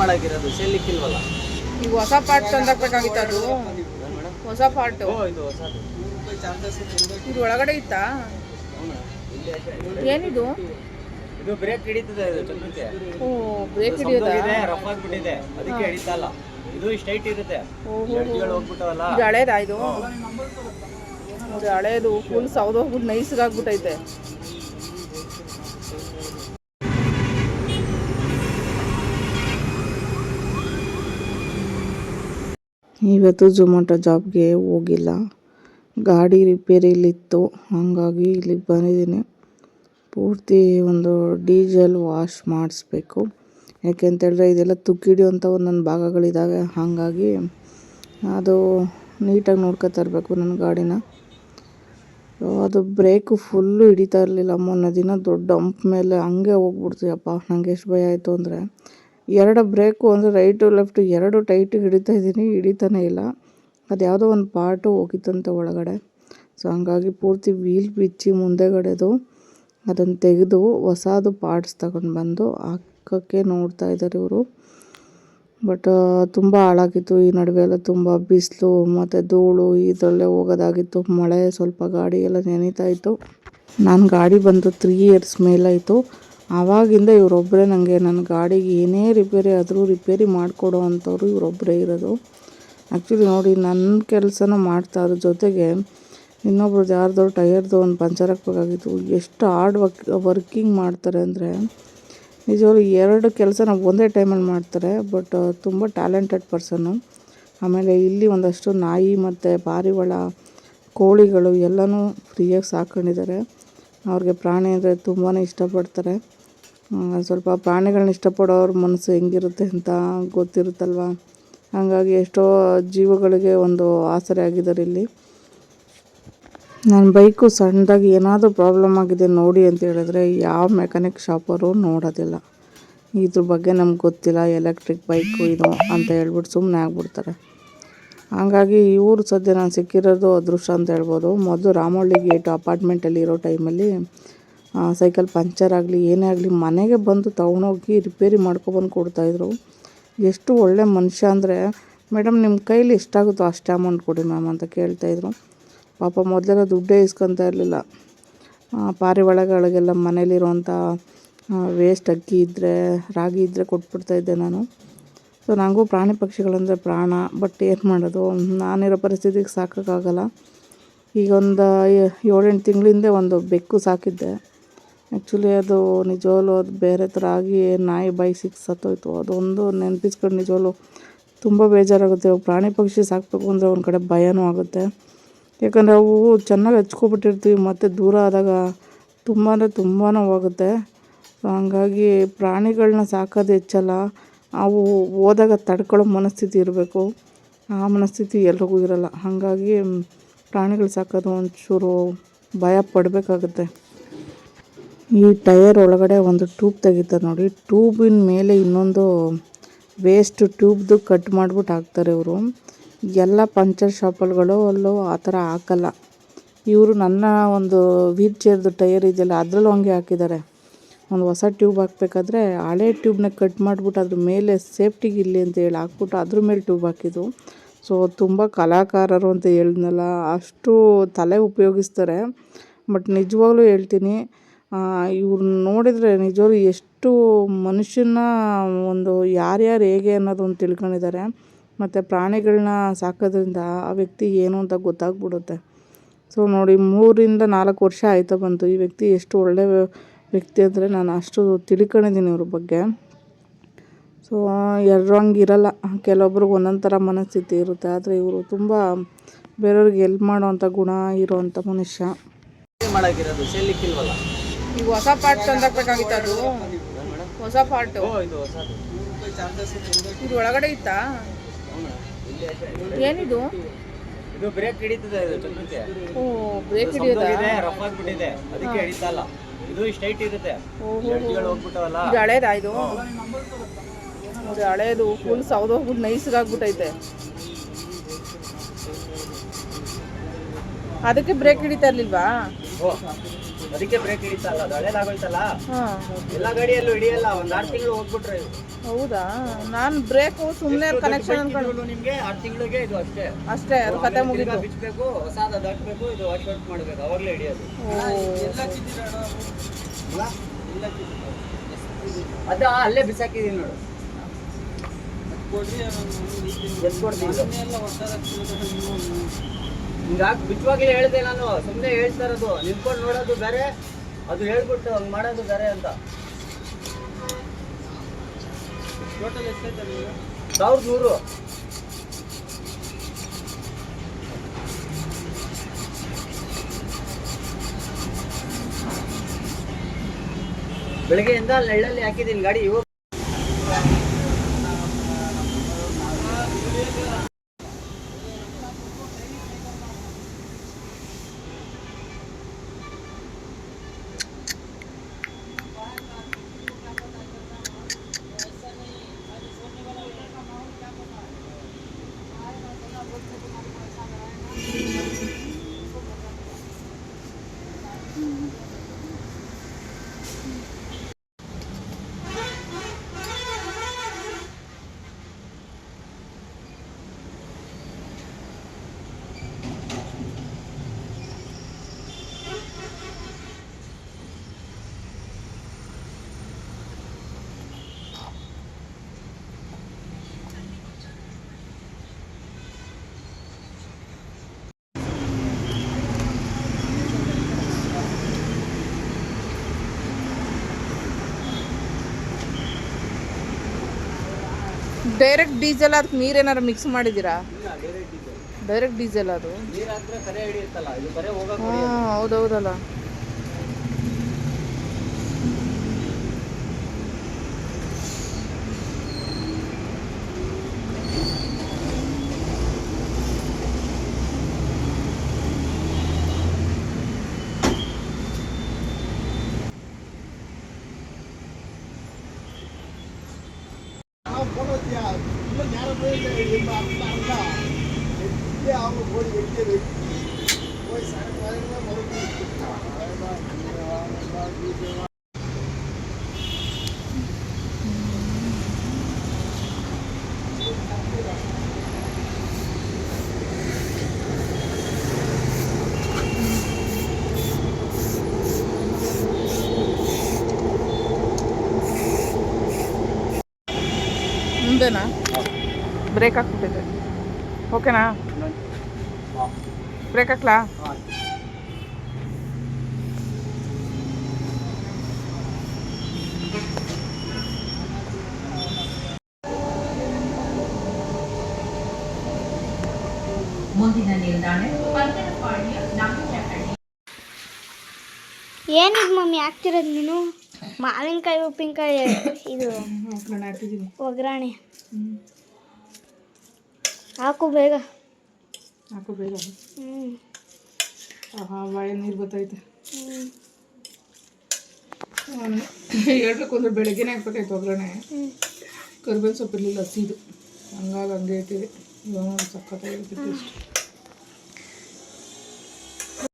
ಮಾಡಾಕಿರೋದು ಸೇಲಿಕ್ಕಿಲ್ವಲ್ಲ ಈಗ ಹೊಸ ಪಾರ್ಟ್ ತಂದಾಕ್ಬೇಕಾಗಿತ್ತು ಅದು. ಹೊಸ ಪಾರ್ಟ್ ಓ ಇದು ಹೊಸದು. ಇದು ಒಳಗಡೆ ಇತ್ತಾ? ಏನಿದು? ಇದು ಬ್ರೇಕ್ ಹಿಡಿತದೆ ಇದು ಚಂದ್ರಕ್ಕೆ ಓ ಬ್ರೇಕ್ ಹಿಡಿಯೋದಾ? ಇದೆ ರಫ್ ಆಗ್ಬಿಟ್ಟಿದೆ. ಅದಕ್ಕೆ ಹಿಡಿತಲ್ಲ ಇದು ಸ್ಟ್ರೈಟ್ ಇರುತ್ತೆ. ಜಡ್ಜ್ಗಳು ಹೋಗ್ಬಿಟ್ಟವಲ್ಲ. ಇದು ಹಳೇದಾ ಇದು? ಇದು ಹಳೇದು ಫುಲ್ ಸೌದೋಗ್ಬಿಟ್ಟು ನೈಸ್ಗಾಗ್ಬಿಟ್ಟೈತೆ ಇವತ್ತು ಝೊಮ್ಯಾಟೊ ಜಾಬ್ಗೆ ಹೋಗಿಲ್ಲ. ಗಾಡಿ ರಿಪೇರಿಲಿತ್ತು ಹಾಗಾಗಿ ಇಲ್ಲಿಗೆ ಬಂದಿದ್ದೀನಿ. ಪೂರ್ತಿ ಒಂದು ಡೀಸೆಲ್ ವಾಶ್ ಮಾಡಿಸ್ಬೇಕು. ಯಾಕೆಂತೇಳಿದ್ರೆ ಇದೆಲ್ಲ ತುಕ್ಕಿಡಿಯುವಂಥ ಒಂದೊಂದು ಭಾಗಗಳಿದ್ದಾವೆ ಹಾಗಾಗಿ ಅದು ನೀಟಾಗಿ ನೋಡ್ಕೊತಾ ಇರಬೇಕು ನನ್ನ ಗಾಡಿನ. ಅದು ಬ್ರೇಕು ಫುಲ್ಲು ಹಿಡಿತಾ ಇರಲಿಲ್ಲ ಮೊನ್ನೆ ದಿನ. ದೊಡ್ಡ ಹಂಪ್ ಮೇಲೆ ಹಂಗೆ ಹೋಗ್ಬಿಡ್ತೀವಪ್ಪ ನನಗೆ ಎಷ್ಟು ಭಯ ಆಯಿತು ಅಂದರೆ ಎರಡು ಬ್ರೇಕು ಅಂದರೆ ರೈಟು ಲೆಫ್ಟು ಎರಡು ಟೈಟು ಹಿಡಿತಾ ಇದ್ದೀನಿ, ಹಿಡಿತಾನೇ ಇಲ್ಲ. ಅದು ಯಾವುದೋ ಒಂದು ಪಾರ್ಟು ಹೋಗಿತ್ತಂತೆ ಒಳಗಡೆ. ಸೊ ಹಂಗಾಗಿ ಪೂರ್ತಿ ವೀಲ್ ಬಿಚ್ಚಿ ಮುಂದೆಗಡೆದು ಅದನ್ನು ತೆಗೆದು ಹೊಸದು ಪಾರ್ಟ್ಸ್ ತಗೊಂಡು ಬಂದು ಹಾಕೋಕ್ಕೆ ನೋಡ್ತಾ ಇದ್ದಾರೆ ಇವರು. ಬಟ್ ತುಂಬ ಹಾಳಾಗಿತ್ತು. ಈ ನಡುವೆ ಎಲ್ಲ ತುಂಬ ಬಿಸಿಲು, ಮತ್ತು ಧೂಳು, ಇದರಲ್ಲೇ ಹೋಗೋದಾಗಿತ್ತು. ಮಳೆ, ಸ್ವಲ್ಪ ಗಾಡಿ ಎಲ್ಲ ನೆನೀತಾ ಇತ್ತು. ನಾನು ಗಾಡಿ ಬಂದು ತ್ರೀ ಇಯರ್ಸ್ ಮೇಲಾಯಿತು. ಆವಾಗಿಂದ ಇವರೊಬ್ಬರೇ ನನಗೆ ನನ್ನ ಗಾಡಿಗೆ ಏನೇ ರಿಪೇರಿ ಆದರೂ ರಿಪೇರಿ ಮಾಡಿಕೊಡೋ ಅಂಥವ್ರು ಇವರೊಬ್ಬರೇ ಇರೋದು. ಆ್ಯಕ್ಚುಲಿ ನೋಡಿ ನನ್ನ ಕೆಲಸನ ಮಾಡ್ತಾ ಇರೋ ಜೊತೆಗೆ ಇನ್ನೊಬ್ರದ್ದು ಯಾರ್ದೋ ಟಯರ್ದು ಒಂದು ಪಂಚರ್ ಹಾಕ್ಬೇಕಾಗಿತ್ತು. ಎಷ್ಟು ಹಾರ್ಡ್ ವರ್ಕ್ ವರ್ಕಿಂಗ್ ಮಾಡ್ತಾರೆ ಅಂದರೆ ನಿಜವಾಗ್ಲೂ ಎರಡು ಕೆಲಸನ ಒಂದೇ ಟೈಮಲ್ಲಿ ಮಾಡ್ತಾರೆ ಬಟ್ ತುಂಬ ಟ್ಯಾಲೆಂಟೆಡ್ ಪರ್ಸನ್ನು ಆಮೇಲೆ ಇಲ್ಲಿ ಒಂದಷ್ಟು ನಾಯಿ ಮತ್ತು ಪಾರಿವಾಳ ಕೋಳಿಗಳು ಎಲ್ಲನೂ ಫ್ರೀಯಾಗಿ ಸಾಕೊಂಡಿದ್ದಾರೆ ಅವ್ರಿಗೆ ಪ್ರಾಣಿ ಅಂದರೆ ತುಂಬಾ ಇಷ್ಟಪಡ್ತಾರೆ. ಸ್ವಲ್ಪ ಪ್ರಾಣಿಗಳನ್ನ ಇಷ್ಟಪಡೋರ ಮನಸ್ಸು ಹೆಂಗಿರುತ್ತೆ ಅಂತ ಗೊತ್ತಿರುತ್ತಲ್ವ? ಹಾಗಾಗಿ ಎಷ್ಟೋ ಜೀವಗಳಿಗೆ ಒಂದು ಆಸರೆ ಆಗಿದ್ದಾರೆ ಇಲ್ಲಿ. ನನ್ನ ಬೈಕು ಸಣ್ಣದಾಗಿ ಏನಾದರೂ ಪ್ರಾಬ್ಲಮ್ ಆಗಿದೆ ನೋಡಿ ಅಂತ ಹೇಳಿದ್ರೆ ಯಾವ ಮೆಕ್ಯಾನಿಕ್ ಶಾಪರು ನೋಡೋದಿಲ್ಲ. ಇದ್ರ ಬಗ್ಗೆ ನಮ್ಗೆ ಗೊತ್ತಿಲ್ಲ, ಎಲೆಕ್ಟ್ರಿಕ್ ಬೈಕು ಇದು ಅಂತ ಹೇಳ್ಬಿಟ್ಟು ಸುಮ್ಮನೆ ಆಗ್ಬಿಡ್ತಾರೆ. ಹಾಗಾಗಿ ಇವರು ಸದ್ಯ ನಾನು ಸಿಕ್ಕಿರೋದು ಅದೃಷ್ಟ ಅಂತ ಹೇಳ್ಬೋದು. ಮೊದಲು ರಾಮಹಳ್ಳಿ ಗೇಟ್ ಅಪಾರ್ಟ್ಮೆಂಟಲ್ಲಿ ಇರೋ ಟೈಮಲ್ಲಿ ಸೈಕಲ್ ಪಂಚರ್ ಆಗಲಿ, ಏನೇ ಆಗಲಿ, ಮನೆಗೆ ಬಂದು ತೊಗೊಂಡೋಗಿ ರಿಪೇರಿ ಮಾಡ್ಕೊಬಂದು ಕೊಡ್ತಾಯಿದ್ರು ಎಷ್ಟು ಒಳ್ಳೆ ಮನುಷ್ಯ ಅಂದರೆ, ಮೇಡಮ್ ನಿಮ್ಮ ಕೈಲಿ ಎಷ್ಟಾಗುತ್ತೋ ಅಷ್ಟೇ ಅಮೌಂಟ್ ಕೊಡಿ ಮ್ಯಾಮ್ ಅಂತ ಕೇಳ್ತಾಯಿದ್ರು ಪಾಪ ಮೊದಲೆಲ್ಲ ದುಡ್ಡೇ ಇಸ್ಕೊತಾ ಇರಲಿಲ್ಲ. ಪಾರಿವಾಳಗಳಿಗೆಲ್ಲ ಮನೇಲಿರುವಂಥ ವೇಸ್ಟ್ ಅಕ್ಕಿ ಇದ್ದರೆ ರಾಗಿ ಇದ್ದರೆ ಕೊಟ್ಬಿಡ್ತಾಯಿದ್ದೆ ನಾನು. ಸೊ ನನಗೂ ಪ್ರಾಣಿ ಪಕ್ಷಿಗಳಂದರೆ ಪ್ರಾಣ ಬಟ್ ಏನು ಮಾಡೋದು? ನಾನಿರೋ ಪರಿಸ್ಥಿತಿಗೆ ಸಾಕೋಕ್ಕಾಗಲ್ಲ. ಈಗ ಒಂದು ಏಳೆಂಟು ತಿಂಗಳಿಂದೆ ಒಂದು ಬೆಕ್ಕು ಸಾಕಿದ್ದೆ. ಆ್ಯಕ್ಚುಲಿ ಅದು ನಿಜವಾಗ್ಲೂ ಅದು ಬೇರೆ ಥರ ಆಗಿ ನಾಯಿ ಬಾಯಿ ಸಿಕ್ಕಿ ಸತ್ತೋಯ್ತು ಅದೊಂದು ನೆನಪಿಸ್ಕೊಂಡು ನಿಜವಾಗ್ಲೂ ತುಂಬ ಬೇಜಾರಾಗುತ್ತೆ. ಪ್ರಾಣಿ ಪಕ್ಷಿ ಸಾಕಬೇಕು ಅಂದರೆ ಒಂದು ಕಡೆ ಭಯನೂ ಆಗುತ್ತೆ. ಯಾಕಂದರೆ ಅವು ಚೆನ್ನಾಗಿ ಹಚ್ಕೊಬಿಟ್ಟಿರ್ತೀವಿ, ಮತ್ತು ದೂರ ಆದಾಗ ತುಂಬ ಅಂದರೆ ತುಂಬಾ ಹೋಗುತ್ತೆ. ಸೊ ಹಂಗಾಗಿ ಪ್ರಾಣಿಗಳನ್ನ ಸಾಕೋದು ಹೆಚ್ಚಲ್ಲ. ಅವು ಹೋದಾಗ ತಡ್ಕೊಳ್ಳೋ ಮನಸ್ಥಿತಿ ಇರಬೇಕು. ಆ ಮನಸ್ಥಿತಿ ಎಲ್ರಿಗೂ ಇರಲ್ಲ. ಹಾಗಾಗಿ ಪ್ರಾಣಿಗಳು ಸಾಕೋದು ಒಂಚೂರು ಭಯ ಪಡಬೇಕಾಗುತ್ತೆ. ಈ ಟೈರ್ ಒಳಗಡೆ ಒಂದು ಟ್ಯೂಬ್ ತೆಗಿತಾರೆ ನೋಡಿ. ಟ್ಯೂಬಿನ ಮೇಲೆ ಇನ್ನೊಂದು ವೇಸ್ಟ್ ಟ್ಯೂಬ್ದು ಕಟ್ ಮಾಡಿಬಿಟ್ಟು ಹಾಕ್ತಾರೆ ಇವರು. ಎಲ್ಲ ಪಂಚರ್ ಶಾಪಲ್ಗಳು ಅಲ್ಲೂ ಆ ಥರ ಹಾಕಲ್ಲ. ಇವರು ನನ್ನ ಒಂದು ವೀಲ್ ಚೇರ್ದು ಟೈರ್ ಇದೆಯಲ್ಲ, ಅದರಲ್ಲೂ ಹಂಗೆ ಹಾಕಿದ್ದಾರೆ. ಒಂದು ಹೊಸ ಟ್ಯೂಬ್ ಹಾಕಬೇಕಾದ್ರೆ ಹಳೆ ಟ್ಯೂಬ್ನ ಕಟ್ ಮಾಡಿಬಿಟ್ಟು ಅದ್ರ ಮೇಲೆ ಸೇಫ್ಟಿಗೆ ಇಲ್ಲಿ ಅಂತ ಹೇಳಿ ಹಾಕ್ಬಿಟ್ಟು ಅದ್ರ ಮೇಲೆ ಟ್ಯೂಬ್ ಹಾಕಿದ್ದು. ಸೊ, ತುಂಬ ಕಲಾಕಾರರು ಅಂತ ಹೇಳಿದ್ನಲ್ಲ, ಅಷ್ಟು ತಲೆ ಉಪಯೋಗಿಸ್ತಾರೆ. ಬಟ್ ನಿಜವಾಗ್ಲೂ ಹೇಳ್ತೀನಿ ಇವ್ರನ್ನ ನೋಡಿದರೆ ನಿಜವಾಗ್ಲೂ ಎಷ್ಟು ಮನುಷ್ಯನ ಒಂದು ಯಾರ್ಯಾರು ಹೇಗೆ ಅನ್ನೋದೊಂದು ತಿಳ್ಕೊಂಡಿದ್ದಾರೆ. ಮತ್ತು ಪ್ರಾಣಿಗಳನ್ನ ಸಾಕೋದ್ರಿಂದ ಆ ವ್ಯಕ್ತಿ ಏನು ಅಂತ ಗೊತ್ತಾಗ್ಬಿಡುತ್ತೆ. ಸೊ ನೋಡಿ, ಮೂರಿಂದ ನಾಲ್ಕು ವರ್ಷ ಆಯ್ತಾ ಬಂತು. ಈ ವ್ಯಕ್ತಿ ಎಷ್ಟು ಒಳ್ಳೆಯ ವ್ಯಕ್ತಿ ಅಂದರೆ ನಾನು ಅಷ್ಟು ತಿಳ್ಕೊಂಡಿದ್ದೀನಿ ಇವ್ರ ಬಗ್ಗೆ. ಸೊ ಎಲ್ಲರೂ ಇರಲ್ಲ. ಕೆಲವೊಬ್ರಿಗೆ ಒಂದೊಂದು ಥರ ಮನಸ್ಥಿತಿ ಇರುತ್ತೆ. ಆದರೆ ಇವರು ತುಂಬ ಬೇರೆಯವ್ರಿಗೆ ಎಲ್ಪ್ ಮಾಡೋವಂಥ ಗುಣ ಇರೋವಂಥ ಮನುಷ್ಯ. ಮಾಡೋಕ್ಕಿರೋದು ಈಗ ಹೊಸ ಪಾರ್ಟ್ ತಂದಾಕ್ಬೇಕಾಗಿತ್ತು ಅದು. ಹೊಸ ಪಾರ್ಟ್ ಓ ಇದು ಒಳಗಡೆ ಇತ್ತಾ? ಏನಿದು? ಇದು ಬ್ರೇಕ್ ಹಿಡಿತದೆ ಓ ಬ್ರೇಕ್ ಹಿಡಿಯೋದಾ? ಇದೆ ರಫ್ ಆಗ್ಬಿಟ್ಟಿದೆ. ಅದಕ್ಕೆ ಹಿಡಿತಲ್ಲ. ಇದು ಸ್ಟ್ರೈಟ್ ಇರುತ್ತೆ. ಹೋಗ್ಬಿಟ್ಟವಲ್ಲ. ಇದು ಹಳೇದಾ ಇದು? ಇದು ಹಳೇದು. ಫುಲ್ ಸೌದೋಗ್ಬಿಟ್ಟು ನೈಸ್ಗಾಗ್ಬಿಟ್ಟೈತೆ ಅದಕ್ಕೆ ಬ್ರೇಕ್ ಹಿಡಿತಾ ಇರ್ಲಿಲ್ವಾ? ಅದಕ್ಕೆ ಬ್ರೇಕ್ ಹಿಡಿತಲ್ಲ ಅದು ಹಳೇದಾಗೋಯ್ತಲ್ಲ ಹಾಂ. ಎಲ್ಲ ಗಾಡಿಯಲ್ಲೂ ಹಿಡಿಯಲ್ಲ ಒಂದ್ ಆರು ತಿಂಗಳು ಹೋಗ್ಬಿಟ್ರೆ ಇದು. ಹೌದಾ? ನಾನು ಬ್ರೇಕು ಸುಮ್ಮನೆ ಕನೆಕ್ಷನ್ ಅನ್ಕೊಂಡು ಇದ್ರೂನು ನಿಮ್ಗೆ ಆರು ತಿಂಗಳಿಗೆ ಇದು ಅಷ್ಟೇ. ಅಷ್ಟೇ ಅದು ಕತೆ ಆಮೇಲೆ ಮುಗೀತು. ಬಿಚ್ಚಬೇಕು ಹೊಸಾದ ಇದು ವಾಶ್ ಔಟ್ ಮಾಡ್ಬೇಕು ಅವಾಗಲೇ ಹಿಡಿಯೋದು. ಅದ ಅಲ್ಲೇ ಬಿಸಾಕಿದೀನಿ ನೋಡು. ಎತ್ಕೊಡ್ತೀನಿ. ಹಿಂಗಾಗಿ ಬಿಚ್ಚವಾಗಿ ಹೇಳಿದೆ ನಾನು. ಸುಮ್ಮನೆ ಹೇಳ್ತಾರದು ನಿಂತ್ಕೊಂಡು ನೋಡೋದು ಬೇರೆ, ಅದು ಹೇಳ್ಬಿಟ್ಟು ಹಂಗೆ ಮಾಡೋದು ಬೇರೆ ಅಂತ. ಟೋಟಲ್ ಎಷ್ಟೈತೆ ಸಾವಿರದ ನೂರು. ಬೆಳಗ್ಗೆಯಿಂದ ಅಲ್ಲಿ ನೆಳ್ಳಲ್ಲಿ ಹಾಕಿದ್ದೀನಿ ಗಾಡಿ. ಇವಾಗ ಡೈರೆಕ್ಟ್ ಡೀಸೆಲ್ ಅದಕ್ಕೆ ನೀರೇನಾರು ಮಿಕ್ಸ್ ಮಾಡಿದ್ದೀರಾ ಡೈರೆಕ್ಟ್ ಡೀಸೆಲ್ ಅದು? ಹಾಂ ಹಾಕಿದ್ರೆ ಕರೆ ಹಿಡಿಯುತ್ತಲ್ಲ ಇದು ಬರೇ ಹೋಗಕ್ಕೆ ಹ್ಞೂ ಹೊಡಿಯೋದು. ಹೌದೌದಲ್ಲ ಮುಂದೆನಾ ಬ್ರೇಕ್ ಹಾಕ್ಬಿಟ್ಟಿದೆ ಓಕೆನಾ ಬ್ರೇಕ್ ಹಾಕ್ಲಾ. ಮುಂದಿನ ನಿಲ್ದಾಣ ಏನಿದ್ ಮಮ್ಮಿ ಹಾಕ್ತಿರೋದು ನೀನು? ಮಾವಿನಕಾಯಿ ಉಪ್ಪಿನಕಾಯಿ ಇದು ಒಗ್ಗರಣೆ. ಹಾಕು ಬೇಗ. ಹಾಕು ಬೇಗ. ಹಾಂ ಬಾಯ ನೀರು ಬರ್ತೈತೆ ಹ್ಞೂ ಒಂದು ಬೆಳಗ್ಗೆನೇ ಹಾಕ್ಬೇಕಾಯ್ತು ಒಗ್ಗರಣೆ. ಕರ್ಬೇವಿನ ಕರ್ಬೇವು ಸೊಪ್ಪು ಇರಲಿಲ್ಲ ಹಸಿದು ಹಂಗಾಗಿ ಹಂಗೆ ಇಟ್ಟಿದೆ. ಇವಾಗ ನೋಡಿ ಸಖತ್ತಾಗಿರುತ್ತೆ ಟೇಸ್ಟ್